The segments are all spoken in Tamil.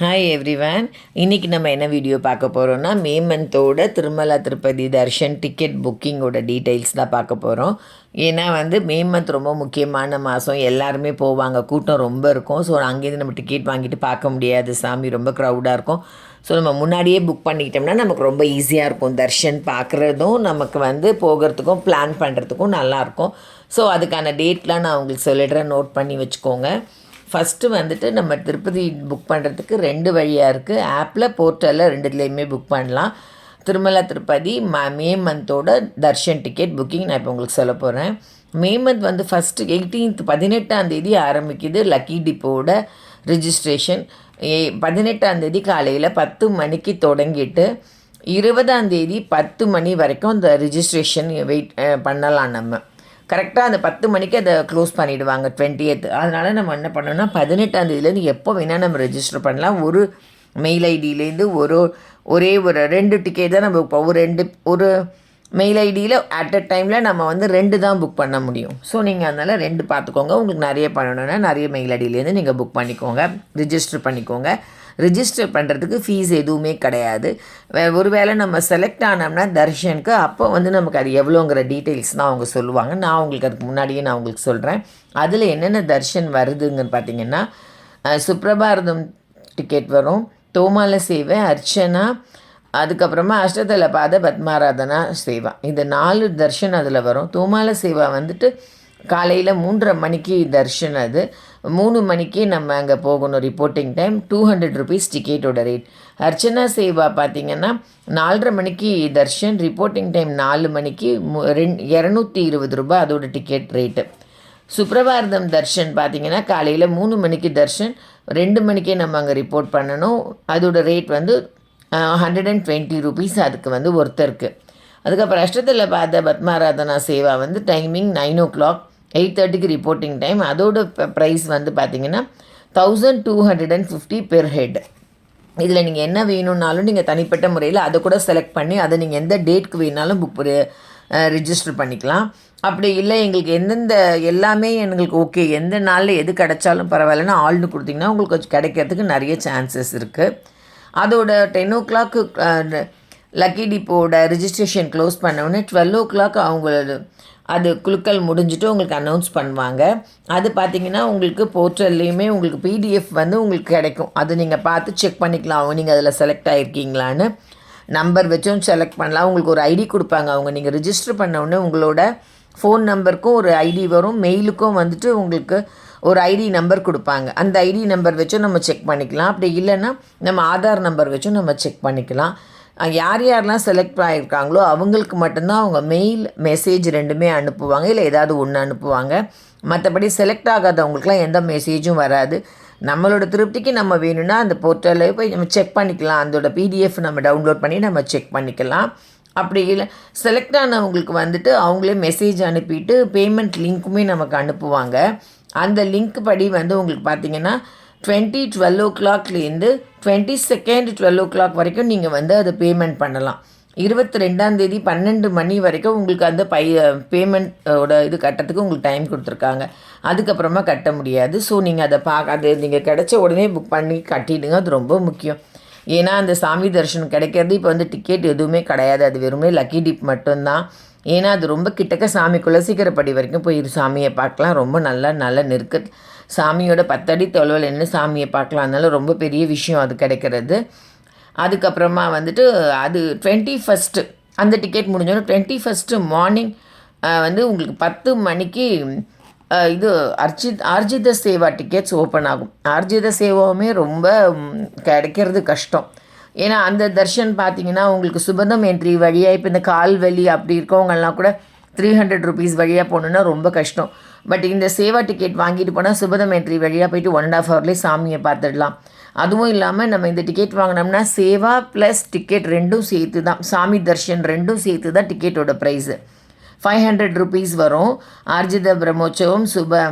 ஹாய் எவ்ரிவன் இன்றைக்கி நம்ம என்ன வீடியோ பார்க்க போகிறோம்னா மே மந்தோட திருமலா திருப்பதி தர்ஷன் டிக்கெட் புக்கிங்கோட டீட்டெயில்ஸ் தான் பார்க்க போகிறோம் ஏன்னா வந்து மே மந்த் ரொம்ப முக்கியமான மாதம் எல்லாருமே போவாங்க. கூட்டம் ரொம்ப இருக்கும். ஸோ அங்கேருந்து நம்ம டிக்கெட் வாங்கிட்டு பார்க்க முடியாது. சாமி ரொம்ப க்ரௌடாக இருக்கும். ஸோ நம்ம முன்னாடியே புக் பண்ணிக்கிட்டோம்னா நமக்கு ரொம்ப ஈஸியாக இருக்கும். தர்ஷன் பார்க்குறதும் நமக்கு வந்து போகிறதுக்கும் பிளான் பண்ணுறதுக்கும் நல்லாயிருக்கும் ஸோ அதுக்கான டேட்லாம் நான் உங்களுக்கு சொல்லிடுறேன். நோட் பண்ணி வச்சுக்கோங்க. ஃபஸ்ட்டு வந்துட்டு நம்ம திருப்பதி புக் பண்ணுறதுக்கு ரெண்டு வழியாக இருக்குது ஆப்பில் போர்ட்டலில் ரெண்டுத்துலேயுமே புக் பண்ணலாம். திருமலா திருப்பதி ம மே மந்தோட தர்ஷன் டிக்கெட் புக்கிங் நான் இப்போ உங்களுக்கு சொல்ல போகிறேன் மே மந்த் வந்து ஃபஸ்ட்டு எயிட்டீன்த் பதினெட்டாம் தேதி ஆரம்பிக்குது லக்கி டிப்போட ரிஜிஸ்ட்ரேஷன் ஏ பதினெட்டாம் தேதி காலையில் பத்து மணிக்கு தொடங்கிட்டு இருபதாம் தேதி பத்து மணி வரைக்கும் அந்த ரிஜிஸ்ட்ரேஷன் வெயிட் பண்ணலாம் நம்ம. கரெக்டாக அந்த பத்து மணிக்கு அதை க்ளோஸ் பண்ணிவிடுவாங்க டுவெண்ட்டியத் அதனால் நம்ம என்ன பண்ணோம்னா பதினெட்டாம் தேதியிலேருந்து எப்போ வேணால் நம்ம ரெஜிஸ்டர் பண்ணலாம். ஒரு மெயில் ஐடியிலேருந்து ஒரு ஒரே ஒரு ரெண்டு டிக்கெட் தான் நம்ம இப்போ ஒரு ரெண்டு ஒரு மெயில் ஐடியில் அட் அ டைமில் நம்ம வந்து ரெண்டு தான் புக் பண்ண முடியும். ஸோ நீங்கள் அதனால் ரெண்டு பார்த்துக்கோங்க. உங்களுக்கு நிறைய பண்ணணுன்னா நிறைய மெயில் ஐடியிலேருந்து நீங்கள் புக் பண்ணிக்கோங்க ரிஜிஸ்டர் பண்ணிக்கோங்க. ரிஜிஸ்டர் பண்ணுறதுக்கு ஃபீஸ் எதுவுமே கிடையாது. வே- ஒருவேளை நம்ம செலக்ட் ஆனோம்னா தர்ஷனுக்கு அப்போ வந்து நமக்கு அது எவ்வளோங்கிற டீட்டெயில்ஸ் தான் அவங்க சொல்லுவாங்க. நான் உங்களுக்கு அதுக்கு முன்னாடியே நான் உங்களுக்கு சொல்கிறேன் அதில் என்னென்ன தர்ஷன் வருதுங்கன்னு பார்த்தீங்கன்னா சுப்ரபாரதம் டிக்கெட் வரும். தோமால சேவை அர்ச்சனா அதுக்கப்புறமா அஷ்டதல பாத பத்மாராதனா சேவா. இந்த நாலு தர்ஷன் அதில் வரும். தோமால சேவா வந்துட்டு காலையில் மூன்றரை மணிக்கு தர்ஷன் அது. மூணு மணிக்கு நம்ம அங்கே போகணும் reporting time two hundred rupees டிக்கெட்டோட rate Archana seva பார்த்தீங்கன்னா நாலரை மணிக்கு தர்ஷன் ரிப்போர்ட்டிங் டைம் நாலு மணிக்கு மு- ரெண் இரநூத்தி இருபது ரூபாய் அதோட டிக்கெட் ரேட்டு சுப்ரபாரதம் தர்ஷன் பார்த்தீங்கன்னா காலையில் மூணு மணிக்கு தர்ஷன் ரெண்டு மணிக்கே நம்ம அங்கே ரிப்போர்ட் பண்ணணும். அதோட ரேட் வந்து ஹண்ட்ரட் அண்ட் டுவெண்ட்டி ருபீஸ் அதுக்கு வந்து ஒருத்தருக்கு. அதுக்கப்புறம் அஷ்டத்தில் பார்த்த பத்மாராதனா சேவா வந்து timing nine o'clock eight தேர்ட்டிக்கு ரிப்போர்ட்டிங் டைம் அதோட ப்ரைஸ் வந்து பார்த்தீங்கன்னா thousand two hundred and fifty per head இதில் நீங்கள் என்ன வேணும்னாலும் நீங்கள் தனிப்பட்ட முறையில் அதை கூட செலக்ட் பண்ணி அதை நீங்கள் எந்த டேட்க்கு வேணாலும் புக் ரிஜிஸ்டர் பண்ணிக்கலாம். அப்படி இல்லை எங்களுக்கு எந்தெந்த எல்லாமே எங்களுக்கு ஓகே எந்த நாளில் எது கிடைச்சாலும் பரவாயில்லன்னு ஆள்னு கொடுத்தீங்கன்னா உங்களுக்கு கொஞ்சம் கிடைக்கிறதுக்கு நிறைய சான்சஸ் இருக்குது அதோட டென் ஓ கிளாக்கு லக்கி டிப்போட ரிஜிஸ்ட்ரேஷன் க்ளோஸ் பண்ண டுவெல் ஓ கிளாக் அவங்களோட அது குலுக்கல் முடிஞ்சுட்டு உங்களுக்கு அனௌன்ஸ் பண்ணுவாங்க. அது பார்த்தீங்கன்னா உங்களுக்கு போர்ட்டல்லையுமே உங்களுக்கு பிடிஎஃப் வந்து உங்களுக்கு கிடைக்கும். அது நீங்கள் பார்த்து செக் பண்ணிக்கலாம். நீங்கள் அதில் செலக்ட் ஆகிருக்கீங்களான்னு நம்பர் வச்சும் செலக்ட் பண்ணலாம். உங்களுக்கு ஒரு ஐடி கொடுப்பாங்க. அவங்க நீங்கள் ரிஜிஸ்டர் பண்ணவுடனே உங்களோட ஃபோன் நம்பருக்கும் ஒரு ஐடி வரும். மெயிலுக்கும் வந்துட்டு உங்களுக்கு ஒரு ஐடி நம்பர் கொடுப்பாங்க. அந்த ஐடி நம்பர் வச்சும் நம்ம செக் பண்ணிக்கலாம். அப்படி இல்லைன்னா நம்ம ஆதார் நம்பர் வச்சும் நம்ம செக் பண்ணிக்கலாம். யார் யாரெல்லாம் செலக்ட் ஆகியிருக்காங்களோ அவங்களுக்கு மட்டும்தான் அவங்க மெயில் மெசேஜ் ரெண்டுமே அனுப்புவாங்க. இல்லை ஏதாவது ஒன்று அனுப்புவாங்க. மற்றபடி செலக்ட் ஆகாதவங்களுக்குலாம் எந்த மெசேஜும் வராது. நம்மளோட திருப்திக்கு நம்ம வேணும்னா அந்த போர்ட்டலில் போய் நம்ம செக் பண்ணிக்கலாம். அதோட பிடிஎஃப் நம்ம டவுன்லோட் பண்ணி நம்ம செக் பண்ணிக்கலாம். அப்படி இல்லை செலக்ட் ஆனவங்களுக்கு வந்துட்டு அவங்களே மெசேஜ் அனுப்பிட்டு பேமெண்ட் லிங்க்குமே நமக்கு அனுப்புவாங்க. அந்த லிங்க் படி வந்து உங்களுக்கு பார்த்தீங்கன்னா டுவெண்ட்டி டுவெல் ஓ கிளாக்லேருந்து twenty second twelve o'clock வரைக்கும் நீங்கள் வந்து அதை பேமெண்ட் பண்ணலாம். இருபத்தி ரெண்டாந்தேதி பன்னெண்டு மணி வரைக்கும் உங்களுக்கு அந்த பை பேமெண்ட்டோட இது கட்டுறதுக்கு உங்களுக்கு டைம் கொடுத்துருக்காங்க. அதுக்கப்புறமா கட்ட முடியாது. ஸோ நீங்கள் அதை பார்க்க அது நீங்கள் கிடச்ச உடனே புக் பண்ணி கட்டிடுங்க. அது ரொம்ப முக்கியம். ஏன்னா அந்த சாமி தரிசனம் கிடைக்கிறது இப்போ வந்து டிக்கெட் எதுவுமே கிடையாது. அது வெறுமே லக்கி டிப் மட்டும்தான். ஏன்னா அது ரொம்ப கிட்டக்க சாமி குலசீக்கரப்படி வரைக்கும் போய் சாமியை பார்க்கலாம். ரொம்ப நல்லா நல்ல நெருக்க சாமியோட பத்தடி தொலைவில் நின்று சாமியை பார்க்கலாம் அதனால ரொம்ப பெரிய விஷயம் அது கிடைக்கிறது. அதுக்கப்புறமா வந்துட்டு அது டுவெண்ட்டி ஃபஸ்ட்டு அந்த டிக்கெட் முடிஞ்சோடனே டுவெண்ட்டி ஃபஸ்ட்டு மார்னிங் வந்து உங்களுக்கு பத்து மணிக்கு இது அர்ஜித் ஆர்ஜித சேவா டிக்கெட்ஸ் ஓப்பன் ஆகும். ஆர்ஜித சேவாவுமே ரொம்ப கிடைக்கிறது கஷ்டம். ஏன்னா அந்த தர்ஷன் பார்த்தீங்கன்னா உங்களுக்கு சுபதம் என்ட்ரி வழியாக இப்போ இந்த கால் வலி அப்படி இருக்கவங்கெல்லாம் கூட த்ரீ ஹண்ட்ரட் ருபீஸ் வழியாக போகணுன்னா ரொம்ப கஷ்டம். பட் இந்த சேவா டிக்கெட் வாங்கிட்டு போனால் சுபதம் என்ட்ரி வழியாக போயிட்டு ஒன் அண்ட் ஆஃப் ஹவர்லேயே சாமியை பார்த்துடலாம். அதுவும் இல்லாமல் நம்ம இந்த டிக்கெட் வாங்கினோம்னா சேவா ப்ளஸ் டிக்கெட் ரெண்டும் சேர்த்து தான் சாமி தர்ஷன் ரெண்டும் சேர்த்து தான் டிக்கெட்டோட ப்ரைஸு ஃபைவ் ஹண்ட்ரட் ருபீஸ் வரும். ஆர்ஜித பிரம்மோற்சவம் சுப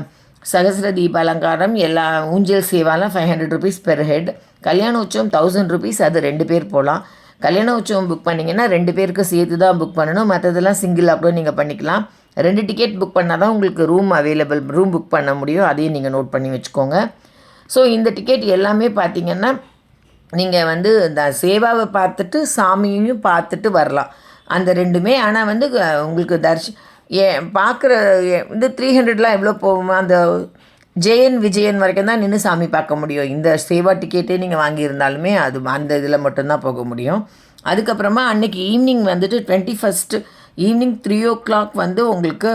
சகசிர தீப அலங்காரம் எல்லா ஊஞ்சல் சேவாலாம் five hundred rupees per head கல்யாண உற்சவம் தௌசண்ட் ருபீஸ் அது ரெண்டு பேர் போகலாம் கல்யாண உற்சவம் புக் பண்ணிங்கன்னா ரெண்டு பேருக்கு சேர்த்து தான் புக் பண்ணணும். மற்றதெல்லாம் சிங்கிளாக கூட நீங்கள் பண்ணிக்கலாம். ரெண்டு டிக்கெட் புக் பண்ணால் தான் உங்களுக்கு ரூம் அவைலபிள் ரூம் புக் பண்ண முடியும். அதையும் நீங்கள் நோட் பண்ணி வச்சுக்கோங்க. ஸோ இந்த டிக்கெட் எல்லாமே பார்த்தீங்கன்னா நீங்கள் வந்து இந்த சேவாவை பார்த்துட்டு சாமியையும் பார்த்துட்டு வரலாம். அந்த ரெண்டுமே ஆனால் வந்து உங்களுக்கு தர்ஷ் ஏ பார்க்குற இந்த த்ரீ ஹண்ட்ரட்லாம் எவ்வளோ போகுமா? அந்த ஜெயன் விஜயன் வரைக்கும் தான் நின்று சாமி பார்க்க முடியும். இந்த சேவா டிக்கெட்டே நீங்கள் வாங்கியிருந்தாலுமே அது அந்த இதில் மட்டும்தான் போக முடியும். அதுக்கப்புறமா அன்றைக்கி ஈவினிங் வந்துட்டு twenty first evening three o'clock வந்து உங்களுக்கு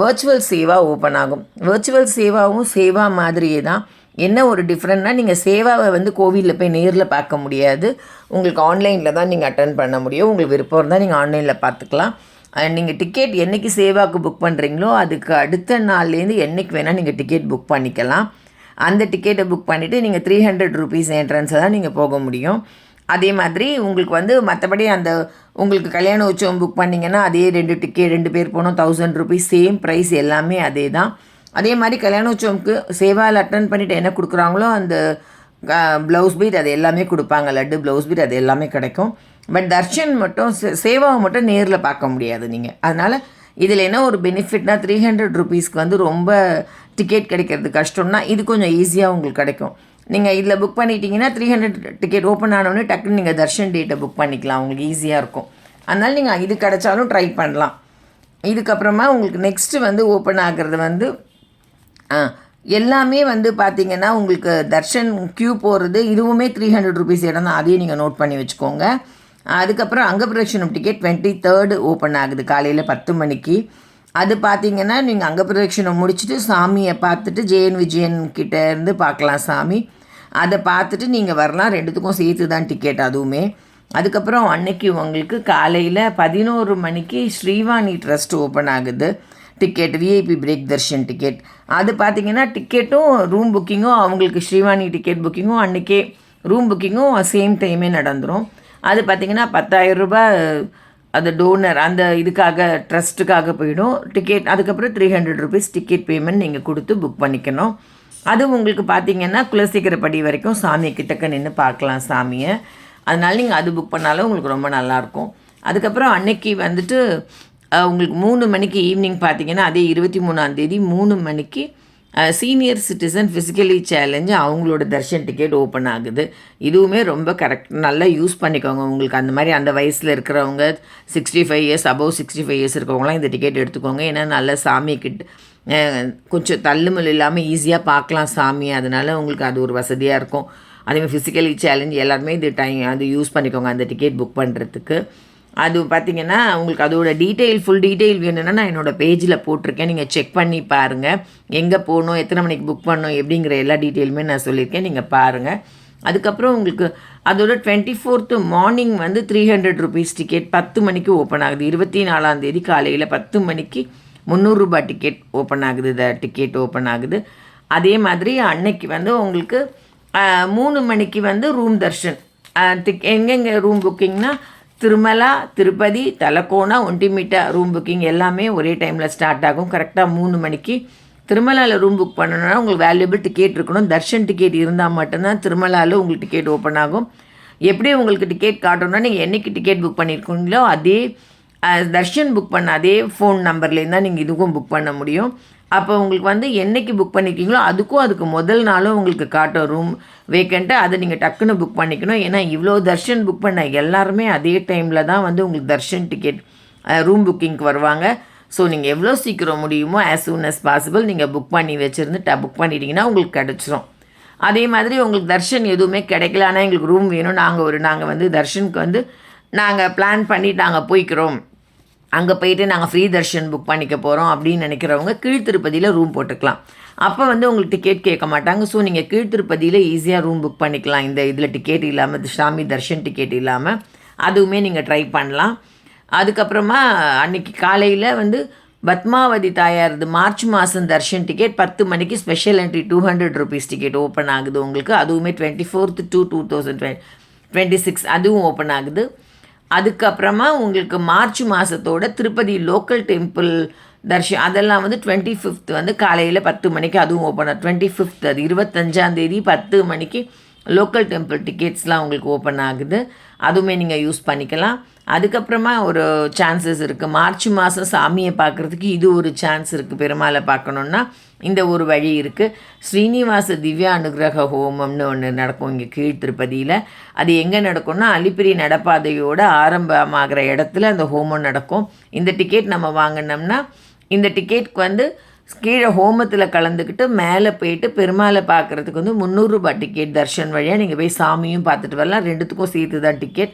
வர்ச்சுவல் சேவா ஓப்பன் ஆகும். வர்ச்சுவல் சேவாவும் சேவா மாதிரியே தான். என்ன ஒரு டிஃப்ரெண்ட்னா நீங்கள் சேவாவை வந்து கோவிலில் போய் நேரில் பார்க்க முடியாது. உங்களுக்கு ஆன்லைனில் தான் நீங்கள் அட்டன் பண்ண முடியும். உங்களுக்கு விருப்பம் இருந்தால் நீங்கள் ஆன்லைனில் பார்த்துக்கலாம். நீங்கள் டிக்கெட் என்றைக்கு சேவாக்கு புக் பண்ணுறீங்களோ அதுக்கு அடுத்த நாள்லேருந்து என்றைக்கு வேணால் நீங்கள் டிக்கெட் புக் பண்ணிக்கலாம். அந்த டிக்கெட்டை புக் பண்ணிவிட்டு நீங்கள் த்ரீ ஹண்ட்ரட் ருபீஸ் என்ட்ரன்ஸை தான் நீங்கள் போக முடியும். அதே மாதிரி உங்களுக்கு வந்து மற்றபடி அந்த உங்களுக்கு கல்யாண உற்சவம் புக் பண்ணிங்கன்னா அதே ரெண்டு டிக்கெட் ரெண்டு பேர் போனோம் தௌசண்ட் ருபீஸ் சேம் ப்ரைஸ் எல்லாமே அதே தான். அதே மாதிரி கல்யாண உற்சவம்க்கு சேவாவில் அட்டன் பண்ணிவிட்டு என்ன கொடுக்குறாங்களோ அந்த ப்ளவுஸ் பீட் அது எல்லாமே கொடுப்பாங்க. லட்டு ப்ளவுஸ் பீட் அது எல்லாமே கிடைக்கும். பட் தர்ஷன் மட்டும் சே- சேவாவை மட்டும் நேரில் பார்க்க முடியாது நீங்கள் அதனால் இதில் என்ன ஒரு பெனிஃபிட்னா த்ரீ ஹண்ட்ரட் ருபீஸ்க்கு வந்து ரொம்ப டிக்கெட் கிடைக்கிறது கஷ்டம்னா இது கொஞ்சம் ஈஸியாக உங்களுக்கு கிடைக்கும் நீங்கள் இதில் புக் பண்ணிட்டீங்கன்னா த்ரீ ஹண்ட்ரட் டிக்கெட் ஓப்பன் ஆனோடனே டக்குன்னு நீங்கள் தர்ஷன் டேட்டை புக் பண்ணிக்கலாம் உங்களுக்கு ஈஸியாக இருக்கும் அதனால் நீங்கள் இது கிடைச்சாலும் ட்ரை பண்ணலாம் இதுக்கப்புறமா உங்களுக்கு நெக்ஸ்ட்டு வந்து ஓப்பன் ஆகிறது வந்து ஆ எல்லாமே வந்து பார்த்தீங்கன்னா உங்களுக்கு தர்ஷன் க்யூ போகிறது இதுவுமே த்ரீ ஹண்ட்ரட் ருபீஸ் இடம் தான் அதையும் நீங்கள் நோட் பண்ணி வச்சுக்கோங்க அதுக்கப்புறம் அங்கப்பிரதட்சணம் டிக்கெட் டுவெண்ட்டி தேர்டு ஓப்பன் ஆகுது. காலையில் பத்து மணிக்கு. அது பார்த்தீங்கன்னா நீங்கள் அங்கப்பிரதட்சணம் முடிச்சுட்டு சாமியை பார்த்துட்டு ஜெயன் விஜயன் கிட்டே இருந்து பார்க்கலாம் சாமி. அதை பார்த்துட்டு நீங்கள் வரலாம். ரெண்டுத்துக்கும் சேர்த்து தான் டிக்கெட் அதுவுமே. அதுக்கப்புறம் அன்னைக்கு உங்களுக்கு காலையில் பதினோரு மணிக்கு ஸ்ரீவாணி ட்ரஸ்ட் ஓப்பன் ஆகுது. Ticket VIP break darshan ticket அது பார்த்தீங்கன்னா டிக்கெட்டும் ரூம் புக்கிங்கும் அவங்களுக்கு ஸ்ரீவாணி டிக்கெட் புக்கிங்கும் அன்றைக்கே ரூம் புக்கிங்கும் சேம் டைமே நடந்துடும் அது பார்த்தீங்கன்னா பத்தாயிரம் ரூபாய் அந்த டோனர் அந்த இதுக்காக ட்ரஸ்ட்டுக்காக போயிடும். டிக்கெட் அதுக்கப்புறம் three hundred rupees ticket payment நீங்கள் கொடுத்து புக் பண்ணிக்கணும். அது உங்களுக்கு பார்த்தீங்கன்னா குலசீக்கிரப்படி வரைக்கும் சாமி கிட்டக்க நின்று பார்க்கலாம் சாமியை. அதனால் நீங்கள் அது புக் பண்ணாலும் உங்களுக்கு ரொம்ப நல்லாயிருக்கும் அதுக்கப்புறம் அன்னைக்கு வந்துட்டு உங்களுக்கு மூணு மணிக்கு ஈவினிங் பார்த்தீங்கன்னா அதே இருபத்தி மூணாந்தேதி மூணு மணிக்கு சீனியர் சிட்டிசன் ஃபிசிக்கலி சேலஞ்சு அவங்களோட தர்ஷன் டிக்கெட் ஓப்பன் ஆகுது. இதுவுமே ரொம்ப கரெக்ட் நல்லா யூஸ் பண்ணிக்கோங்க. உங்களுக்கு அந்த மாதிரி அந்த வயசில் இருக்கிறவங்க sixty five years above sixty five years இருக்கவங்களாம் இந்த டிக்கெட் எடுத்துக்கோங்க. ஏன்னா நல்ல சாமி கிட்ட கொஞ்சம் தள்ளுமல் இல்லாமல் ஈஸியாக பார்க்கலாம் சாமி. அதனால உங்களுக்கு அது ஒரு வசதியாக இருக்கும். அதேமாதிரி ஃபிசிக்கலி சேலஞ்ச் எல்லாருமே இது டைம் அது யூஸ் பண்ணிக்கோங்க அந்த டிக்கெட் புக் பண்ணுறதுக்கு அது பார்த்தீங்கன்னா உங்களுக்கு அதோட டீட்டெயில் ஃபுல் டீட்டெயில் வேணும்னா நான் என்னோடய பேஜில் போட்டிருக்கேன். நீங்கள் செக் பண்ணி பாருங்கள் எங்கே போகணும் எத்தனை மணிக்கு புக் பண்ணணும் எப்படிங்கிற எல்லா டீட்டெயிலுமே நான் சொல்லியிருக்கேன். நீங்கள் பாருங்கள் அதுக்கப்புறம் உங்களுக்கு அதோட டுவெண்ட்டி ஃபோர்த்து மார்னிங் வந்து த்ரீ ஹண்ட்ரட் ருபீஸ் டிக்கெட் பத்து மணிக்கு ஓப்பன் ஆகுது. இருபத்தி நாலாம் தேதி காலையில் பத்து மணிக்கு முந்நூறுரூபா டிக்கெட் ஓப்பன் ஆகுது. த டிக்கெட் ஓப்பன் ஆகுது. அதே மாதிரி அன்னைக்கு வந்து உங்களுக்கு மூணு மணிக்கு வந்து ரூம் தர்ஷன். திக் எங்கெங்கே ரூம் புக்கிங்னா திருமலா திருப்பதி தலக்கோணா ஒண்டிமிட்டா ரூம் புக்கிங் எல்லாமே ஒரே டைமில் ஸ்டார்ட் ஆகும். கரெக்டாக மூணு மணிக்கு திருமலாவில் ரூம் புக் பண்ணணும்னா உங்களுக்கு வேல்யூபிள் டிக்கெட் இருக்கணும். தர்ஷன் டிக்கெட் இருந்தால் மட்டும்தான் திருமலாவில் உங்களுக்கு டிக்கெட் ஓப்பன் ஆகும். எப்படி உங்களுக்கு டிக்கெட் காட்டணும்னா நீங்கள் என்னைக்கு டிக்கெட் புக் பண்ணியிருக்கீங்களோ அதே தர்ஷன் புக் பண்ண அதே ஃபோன் நம்பர்லேருந்து தான் நீங்கள் இதுக்கும் புக் பண்ண முடியும். அப்போ உங்களுக்கு வந்து என்னைக்கு புக் பண்ணிருக்கீங்களோ அதுக்கும் அதுக்கு முதல் நாளும் உங்களுக்கு காட்டும் ரூம் வேக்கண்ட்டு அதை நீங்கள் டக்குன்னு புக் பண்ணிக்கணும். ஏன்னா இவ்வளோ தர்ஷன் புக் பண்ண எல்லாருமே அதே டைமில் தான் வந்து உங்களுக்கு தர்ஷன் டிக்கெட் ரூம் புக்கிங்க்கு வருவாங்க. ஸோ நீங்கள் எவ்வளோ சீக்கிரம் முடியுமோ ஆஸ் சூன் அஸ் பாசிபிள் நீங்கள் புக் பண்ணி வச்சுருந்து ட புக் பண்ணிட்டீங்கன்னா உங்களுக்கு கிடச்சிரும். அதே மாதிரி உங்களுக்கு தர்ஷன் எதுவுமே கிடைக்கல. ஆனால் எங்களுக்கு ரூம் வேணும். நாங்கள் ஒரு நாங்கள் வந்து தர்ஷனுக்கு வந்து நாங்கள் பிளான் பண்ணி நாங்கள் போய்க்கிறோம். அங்கே போயிட்டு நாங்கள் ஃப்ரீ தர்ஷன் புக் பண்ணிக்க போகிறோம் அப்படின்னு நினைக்கிறவங்க கீழ்த்திருப்பதியில் ரூம் போட்டுக்கலாம். அப்போ வந்து உங்களுக்கு டிக்கெட் கேட்க மாட்டாங்க. ஸோ நீங்கள் கீழ்த்திருப்பதியில் ஈஸியாக ரூம் புக் பண்ணிக்கலாம். இந்த இதில் டிக்கெட் இல்லாமல் சாமி தர்ஷன் டிக்கெட் இல்லாமல் அதுவுமே நீங்கள் ட்ரை பண்ணலாம். அதுக்கப்புறமா அன்னைக்கு காலையில் வந்து பத்மாவதி தாயாரது மார்ச் மாதம் தர்ஷன் டிக்கெட் பத்து மணிக்கு special entry two hundred rupees ticket open ஆகுது உங்களுக்கு. அதுவுமே twenty fourth two two thousand twenty six அதுவும் ஓப்பன் ஆகுது. அதுக்கப்புறமா உங்களுக்கு மார்ச் மாதத்தோட திருப்பதி லோக்கல் டெம்பிள் தர்ஷன் அதெல்லாம் வந்து டுவெண்ட்டி ஃபிஃப்த் வந்து காலையில் பத்து மணிக்கு அதுவும் ஓப்பன் டுவெண்ட்டி ஃபிஃப்த் அது இருபத்தஞ்சாந்தேதி பத்து மணிக்கு லோக்கல் டெம்பிள் டிக்கெட்ஸ்லாம் உங்களுக்கு ஓப்பன் ஆகுது. அதுவுமே நீங்கள் யூஸ் பண்ணிக்கலாம். அதுக்கப்புறமா ஒரு சான்சஸ் இருக்குது மார்ச் மாதம் சாமியை பார்க்குறதுக்கு இது ஒரு சான்ஸ் இருக்குது பெருமாளை பார்க்கணுன்னா இந்த ஒரு வழி இருக்குது ஸ்ரீனிவாச திவ்யா அனுகிரக ஹோமம்னு ஒன்று நடக்கும் இங்கே கீழ் திருப்பதியில். அது எங்கே நடக்கும்னா அலிப்பிரி நடப்பாதையோட ஆரம்பமாகிற இடத்துல அந்த ஹோமம் நடக்கும். இந்த டிக்கெட் நம்ம வாங்கினோம்னா இந்த டிக்கெட்க்கு வந்து கீழே ஹோமத்தில் கலந்துக்கிட்டு மேலே போயிட்டு பெருமாளை பார்க்குறதுக்கு வந்து முந்நூறுரூபா டிக்கெட் தர்ஷன் வழியாக நீங்கள் போய் சாமியும் பார்த்துட்டு வரலாம். ரெண்டுத்துக்கும் சேர்த்து தான் டிக்கெட்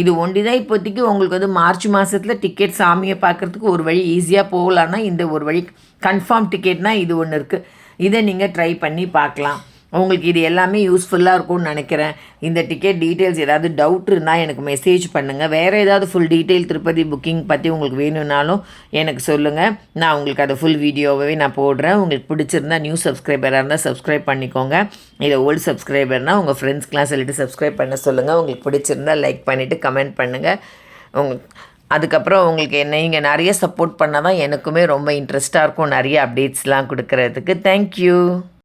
இது ஒண்டி தான் இப்போதைக்கு உங்களுக்கு வந்து மார்ச் மாதத்தில் டிக்கெட் சாமியை பார்க்குறதுக்கு ஒரு வழி ஈஸியாக போகலான்னா இந்த ஒரு வழி கன்ஃபார்ம் டிக்கெட்னால் இது ஒன்று இருக்குது இதை நீங்கள் ட்ரை பண்ணி பார்க்கலாம். உங்களுக்கு இது எல்லாமே யூஸ்ஃபுல்லாக இருக்கும்னு நினைக்கிறேன். இந்த டிக்கெட் டீட்டெயில்ஸ் ஏதாவது டவுட் இருந்தால் எனக்கு மெசேஜ் பண்ணுங்கள் வேறு ஏதாவது ஃபுல் டீட்டெயில் திருப்பதி புக்கிங் பற்றி உங்களுக்கு வேணும்னாலும் எனக்கு சொல்லுங்கள் நான் உங்களுக்கு அதை ஃபுல் வீடியோவே நான் போடுறேன். உங்களுக்கு பிடிச்சிருந்தா நியூ சப்ஸ்கிரைபராக இருந்தால் சப்ஸ்கிரைப் பண்ணிக்கோங்க. இதை ஓல்டு சப்ஸ்கிரைபர்னால் உங்கள் ஃப்ரெண்ட்ஸ்க்கெலாம் சொல்லிட்டு சப்ஸ்கிரைப் பண்ண சொல்லுங்கள் உங்களுக்கு பிடிச்சிருந்தா லைக் பண்ணிவிட்டு கமெண்ட் பண்ணுங்கள் உங்களுக்கு அதுக்கப்புறம் உங்களுக்கு என்ன நீங்கள் நிறைய சப்போர்ட் பண்ணால் தான் எனக்குமே ரொம்ப இன்ட்ரெஸ்ட்டாக இருக்கும். நிறைய அப்டேட்ஸ்லாம் கொடுக்கறதுக்கு. தேங்க்யூ